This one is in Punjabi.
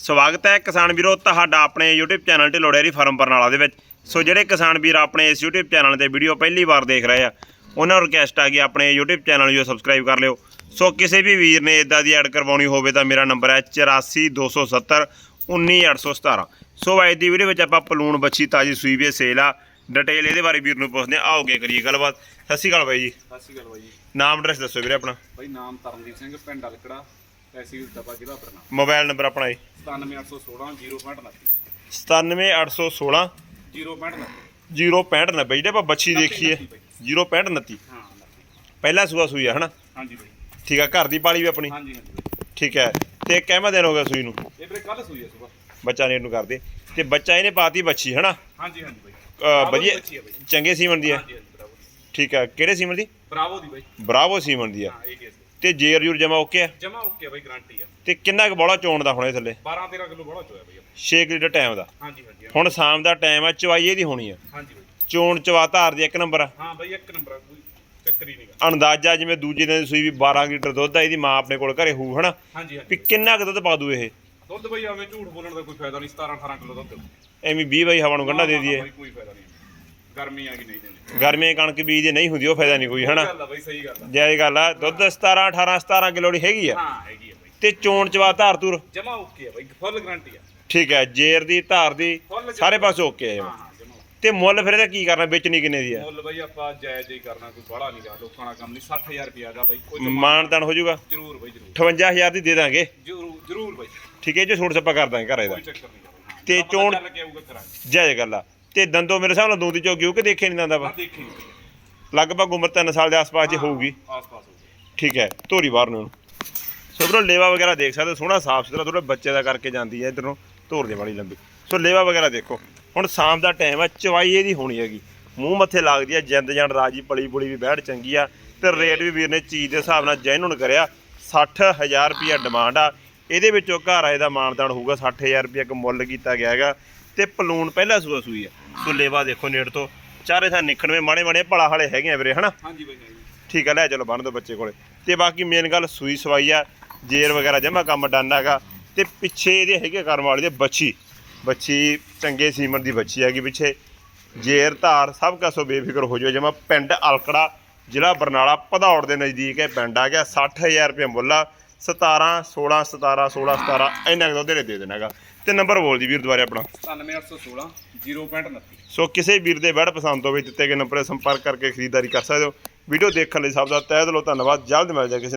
ਸਵਾਗਤ ਹੈ ਕਿਸਾਨ ਵੀਰੋ ਤੁਹਾਡਾ ਆਪਣੇ YouTube channel Dhillon dairy farm Barnala ਦੇ ਵਿੱਚ। ਸੋ ਜਿਹੜੇ ਕਿਸਾਨ ਵੀਰ ਆਪਣੇ ਇਸ YouTube ਚੈਨਲ ਤੇ ਵੀਡੀਓ ਪਹਿਲੀ ਵਾਰ ਦੇਖ ਰਹੇ ਆ ਉਹਨਾਂ ਨੂੰ ਰਿਕਵੈਸਟ ਆ ਕਿ ਆਪਣੇ YouTube ਚੈਨਲ ਨੂੰ ਸਬਸਕ੍ਰਾਈਬ ਕਰ ਲਿਓ। ਸੋ ਕਿਸੇ ਵੀ ਵੀਰ ਨੇ ਇਦਾਂ ਦੀ ਐਡ ਕਰਵਾਉਣੀ ਹੋਵੇ ਤਾਂ ਮੇਰਾ ਨੰਬਰ ਹੈ 84270 19817 ਸੋ ਅੱਜ ਦੀ ਵੀਡੀਓ ਵਿੱਚ ਆਪਾਂ ਪਲੂਣ ਬੱਚੀ ਤਾਜੀ ਸੂਈ ਵੀ ਸੇਲ ਆ। ਡਿਟੇਲ ਇਹਦੇ ਬਾਰੇ ਵੀਰ ਨੂੰ ਪੁੱਛਦੇ ਆ ਆਓਗੇ ਕਰੀਏ ਗੱਲਬਾਤ। ਸਤਿ ਸ਼੍ਰੀ ਅਕਾਲ ਬਾਈ ਜੀ। ਸਤਿ ਸ਼੍ਰੀ ਅਕਾਲ ਬਾਈ ਜੀ। ਨਾਮ ਐਡਰੈਸ ਦੱਸੋ ਵੀਰੇ ਆਪਣਾ। ਬਾਈ ਨਾਮ ਤਰਨਦੀਪ ਸਿੰਘ ਪਿੰਡ ਅਲਕੜਾ। ਤਹਿਸੀਲ ਤਪਾ ਜ਼ਿਲ੍ਹਾ ਬਰਨਾਲਾ ਮੋਬਾਈਲ ਨੰਬਰ ਆਪਣਾ ਜੀ। 97816 0.29 97816 0.29 06590 ਜਿਹੜੇ ਆਪਾਂ ਬੱਚੀ ਦੇਖੀਏ 06529 ਹਾਂ। ਪਹਿਲਾ ਸੂਆ ਸੂਈ ਆ ਹਨਾ? ਹਾਂਜੀ ਬਾਈ ਠੀਕ ਆ ਘਰ ਦੀ ਪਾਲੀ ਵੀ ਆਪਣੀ? ਹਾਂਜੀ ਹਾਂਜੀ ਬਾਈ। ਠੀਕ ਹੈ। ਤੇ ਕਿੰਨਾ ਦਿਨ ਹੋ ਗਿਆ ਸੂਈ ਨੂੰ? ਇਹ ਵੀਰੇ ਕੱਲ ਸੂਈ ਹੈ ਸਵੇਰ ਬੱਚਾ ਨੇ ਇਹਨੂੰ ਕਰਦੇ। ਤੇ ਬੱਚਾ ਇਹਨੇ ਪਾਤੀ ਬੱਚੀ ਹਨਾ? ਹਾਂਜੀ ਹਾਂਜੀ ਬਾਈ ਅਹ ਬਰਾਵੋ ਦੀ ਵਧੀਆ। ਬੱਚੀ ਹੈ ਬਾਈ ਚੰਗੇ ਸੀਮਨ ਦੀ ਹੈ ਹਾਂਜੀ ਹਾਂਜੀ ਬਰਾਵੋ ਦੀ ਠੀਕ ਹੈ ਕਿਹੜੇ ਸੀਮਨ ਦੀ? ਬਰਾਵੋ ਦੀ ਬਾਈ ਬਰਾਵੋ ਸੀਮਨ ਦੀ ਆ। ਹਾਂ ਇਹ ਕੇਸ ਤੇ ਜੇਰ ਜੂਰ ਜਮਾ ਓਕੇ ਆ? ਜਮਾ ਓਕੇ ਬਾਈ ਗਾਰੰਟੀ ਆ। ਤੇ ਕਿੰਨਾ ਕੁ ਬੋਲਾ ਚੋਣ ਦਾ ਹੋਣਾ ਥੱਲੇ? 12 13 ਕਿਲੋ ਬੜਾ ਚੋਇਆ ਬਾਈ 6 ਲੀਟਰ ਟਾਈਮ ਦਾ ਹਾਂਜੀ ਹਾਂਜੀ। ਹੁਣ ਸ਼ਾਮ ਦਾ ਟਾਈਮ ਆ ਚਵਾਈ ਇਹਦੀ ਹੋਣੀ ਆ। ਹਾਂਜੀ ਬਾਈ। ਚੋਣ ਚਵਾ ਧਾਰ ਦੀ ਇੱਕ ਨੰਬਰ ਆ। ਹਾਂ ਬਾਈ ਇੱਕ ਨੰਬਰ ਆ, ਕੋਈ ਚੱਕਰ ਨਹੀਂਗਾ। ਅੰਦਾਜ਼ਾ ਜਿਵੇਂ ਦੂਜੇ ਦਿਨ ਦੀ ਸੂਈ ਵੀ 12 ਲੀਟਰ ਦੁੱਧ ਆ ਇਹਦੀ ਮਾਂ ਆਪਣੇ ਕੋਲ ਘਰੇ ਹੋਊ ਹਨਾ? ਹਾਂਜੀ ਵੀ ਹਾਂਜੀ ਕਿੰਨਾ ਕੁ ਦੁੱਧ ਪਾ ਦੂ ਇਹ? ਦੁੱਧ ਬਾਈ ਆਵੇਂ ਝੂਠ ਬੋਲਣ ਦਾ ਕੋਈ ਫਾਇਦਾ ਨਹੀਂ 17 18 ਕਿਲੋ ਦੁੱਧ। ਐਵੇਂ 20 ਬਾਈ ਹਵਾ ਨੂੰ ਗੰਢਾ ਦੇ ਦਈਏ। ਕੋਈ ਫਾਇਦਾ ਨਹੀਂ ਗਰਮੀ ਆ ਗਈ ਨਹੀਂ ਦੇਣੀ। ਗਰਮੀਆਂ ਕਣਕ ਬੀਜ ਦੀ ਨਹੀਂ ਹੁੰਦੀ ਉਹ ਫਾਇਦਾ ਨਹੀਂ ਕੋਈ ਹਨਾ? ਗੱਲ ਆ ਬਾਈ ਸਹੀ ਗੱਲ ਆ। ਜਾਇਜ਼ ਗੱਲ ਆ ਦੁੱਧ 17 18 17 ਕਿਲੋ ਦੀ ਹੈਗੀ ਆ? ਹਾਂ ਹੈਗੀ ਆ ਬਾਈ। ਤੇ ਚੋਣ ਚਵਾ ਧਾਰ ਤੁਰ ਜਮਾ ਓਕੇ ਆ ਬਾਈ ਫੁੱਲ ਗਾਰੰਟੀ ਆ। ਠੀਕ ਹੈ ਜੇਰ ਦੀ ਧਾਰ ਦੀ ਫੁੱਲ ਸਾਰੇ ਪਾਸੇ ਓਕੇ ਆ ਹਾਂ ਹਾਂ ਜਮਾ ਤੇ ਮੁੱਲ ਫਿਰ ਇਹਦਾ ਕੀ ਕਰਨਾ ਵੇਚਣੀ ਕਿੰਨੇ ਦੀ ਆ? ਮੁੱਲ ਬਾਈ ਆਪਾਂ ਜਾਇਜ਼ ਹੀ ਕਰਨਾ ਕੋਈ ਬੜਾ ਨਹੀਂ ਗਾ ਲੋਕਾਂ ਦਾ ਕੰਮ ਨਹੀਂ 60000 ਰੁਪਿਆ ਦਾ ਬਾਈ ਕੋਈ ਮਾਨਦਾਨ ਹੋ ਜਾਊਗਾ? ਜਰੂਰ ਬਾਈ ਜਰੂਰ। 58000 ਦੀ ਦੇ ਦਾਂਗੇ। ਜਰੂਰ ਜਰੂਰ ਬਾਈ। ਠੀਕ ਹੈ ਜੀ ਛੋਟ ਛੱਪਾ ਕਰ ਦਾਂਗੇ ਘਰ ਇਹਦਾ। ਕੋਈ ਚੱਕਰ ਨਹੀਂ ਗਾ ਬਾਈ। ਤੇ ਆਪਾਂ ਚੋਣ- ਚੱਲ ਕੇ ਆਊਗਾ ਕਰਾਂਗੇ ਜਾਇਜ਼ ਗੱਲ ਆ। ਤੇ ਦੰਦੋ ਮੇਰੇ ਹਿਸਾਬ ਨਾਲ ਦੋਂਦੀ ਚੋਕੀ ਹੋ ਕੇ ਦੇਖੇ ਨਹੀਂ ਦੰਦਾ ਆ ਵਾ ਦੇਖੀ ਲਗਭਗ ਉਮਰ 3 ਸਾਲ ਦੇ ਆਸ-ਪਾਸ ਜੇ ਹੋਊਗੀ। ਠੀਕ ਹੈ ਧੋਰੀ ਬਾਹਰ ਨੂੰ ਸੋ ਬਰੋ ਲੇਵਾ ਵਗੈਰਾ ਦੇਖ ਸਕਦੇ ਹੋ, ਸੋਹਣਾ ਸਾਫ਼ ਸੁਥਰਾ ਥੋੜਾ ਬੱਚੇ ਦਾ ਕਰਕੇ ਜਾਂਦੀ ਹੈ ਇਧਰ ਧੋਰ ਦੇ ਵਾਲੀ ਲੰਬੀ। ਸੋ ਲੇਵਾ ਵਗੈਰਾ ਦੇਖੋ ਹੁਣ ਸ਼ਾਮ ਦਾ ਟਾਈਮ ਆ ਚਵਾਈ ਇਹਦੀ ਹੋਣੀ ਹੈਗੀ। ਮੂੰਹ ਮੱਥੇ ਲੱਗਦੀ ਹੈ ਜਿੰਦ ਜਾਨ ਰਾਜੀ ਪਲੀ ਪੁਲੀ ਵੀ ਬੈਠ ਚੰਗੀ ਆ ਤੇ ਰੇਟ ਵੀ ਵੀਰ ਨੇ ਚੀਜ਼ ਦੇ ਹਿਸਾਬ ਨਾਲ ਜੈਨੂਨ ਕਰਿਆ 60000 ਰੁਪਿਆ ਡਿਮਾਂਡ ਆ। ਇਹਦੇ ਵਿੱਚੋਂ ਘਰ ਆਏ ਦਾ ਮਾਨਦਾਨ ਹੋਊਗਾ 60000 ਰੁਪਿਆ ਇੱਕ ਮੁੱਲ ਕੀਤਾ ਗਿਆ ਹੈਗਾ ਤੇ ਪਲੂਨ ਪਹਿਲਾ ਸੂਆ ਸੂਈ ਆ। ਸੋ ਲੇਵਾ ਦੇਖੋ ਨੇੜ ਤੋਂ। ਚਾਰੇ ਥਾਂ ਨਿਖਣਵੇਂ ਮਾੜੇ ਮਾੜੇ ਭਲਾ ਹਾਲੇ ਹੈਗੇ ਆ ਵੀਰੇ ਹਨਾ? ਹਾਂਜੀ ਬਾਈ ਹਾਂਜੀ। ਠੀਕ ਹੈ ਲੈ ਚਲੋ ਬੰਨ ਦੋ ਬੱਚੇ ਕੋਲੇ। ਤੇ ਬਾਕੀ ਮੇਨ ਗੱਲ ਸੂਈ ਸਵਾਈ ਆ ਜੇਰ ਵਗੈਰਾ ਜਮਾ ਕੰਮ ਡਨ ਹੈਗਾ। ਤੇ ਪਿੱਛੇ ਇਹਦੇ ਹੈਗੇ ਕਰਮ ਵਾਲੀ ਦੇ ਬੱਚੀ। ਬੱਚੀ ਚੰਗੇ ਸੀਮਨ ਦੀ ਬੱਚੀ ਹੈਗੀ ਪਿੱਛੇ। ਜੇਰ ਧਾਰ ਸਭ ਕਾਸੋ ਬੇਫਿਕਰ ਹੋ ਜਾਓ ਜਮਾ ਪਿੰਡ ਅਲਕੜਾ ਜ਼ਿਲ੍ਹਾ ਬਰਨਾਲਾ ਭਦੌੜ ਦੇ ਨਜ਼ਦੀਕ ਇਹ ਪਿੰਡ ਆ ਗਿਆ। 60000 ਰੁਪਏ ਮੁੱਲ ਆ। 17 16 17 16 17 ਇੰਨਾ ਕੁ ਦੁੱਧ ਇਹਨੇ ਦੇ ਦੇਣਾ ਹੈਗਾ। ਤੇ ਨੰਬਰ ਬੋਲ ਦੀ ਵੀਰ ਦੁਬਾਰੇ ਆਪਣਾ। 97816 0.29 ਸੋ ਕਿਸੇ ਵੀਰ ਦੇ ਬੈਡ ਪਸੰਦ ਹੋਵੇ ਦਿੱਤੇ ਗਏ ਨੰਬਰ 'ਤੇ ਸੰਪਰਕ ਕਰਕੇ ਖਰੀਦਦਾਰੀ ਕਰ ਸਕਦੇ ਹੋ। ਵੀਡੀਓ ਦੇਖਣ ਲਈ ਸਭ ਦਾ ਤਹਿ ਦਿਲੋਂ ਧੰਨਵਾਦ। ਜਲਦ ਮਿਲ ਜਾਏ ਕਿਸੇ